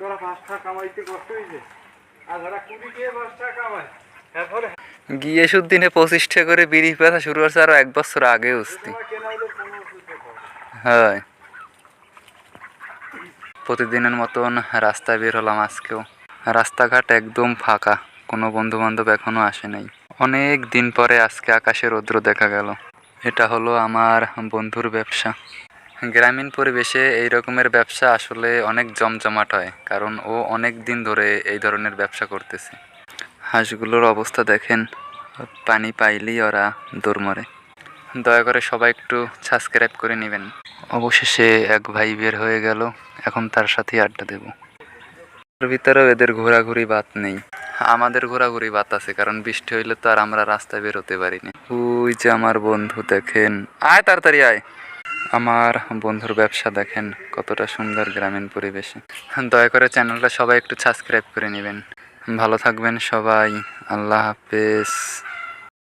তোরা পাঁচ টাকা কামাইতে কষ্ট হয়েছে আর যারা কুড়ি গিয়ে পাঁচ টাকা কামায় এরপরে গিয়ে দিনে পঁচিশটা করে বিড়ি ব্যথা শুরু করছে আরও এক বছর আগে পাবে হয়। প্রতিদিনের মতন রাস্তায় বের হলাম আজকেও। রাস্তাঘাট একদম ফাঁকা কোনো বন্ধু বান্ধব এখনও আসে নাই। অনেক দিন পরে আজকে আকাশে রৌদ্র দেখা গেল। এটা হলো আমার বন্ধুর ব্যবসা। গ্রামীণ পরিবেশে এই রকমের ব্যবসা আসলে অনেক জমজমাট হয়, কারণ ও অনেক দিন ধরে এই ধরনের ব্যবসা করতেছে। হাঁসগুলোর অবস্থা দেখেন, পানি পাইলেই ওরা দৌড় মরে। দয়া করে সবাই একটু সাবস্ক্রাইব করে নেবেন। অবশেষে এক ভাই বের হয়ে গেল, এখন তার সাথেই আড্ডা দেব। এর ভিতরেও এদের ঘোরাঘুরি বাত নেই। আমাদের ঘোরাঘুরি বাত আছে, কারণ বৃষ্টি হইলে তো আর আমরা রাস্তায় বেরোতে পারিনি ওই যে আমার বন্ধু, দেখেন। আয় তাড়াতাড়ি আয়। আমার বন্ধুর ব্যবসা দেখেন, কতটা সুন্দর গ্রামীণ পরিবেশে। দয়া করে চ্যানেলটা সবাই একটু সাবস্ক্রাইব করে নেবেন। ভালো থাকবেন সবাই, আল্লাহ হাফেজ।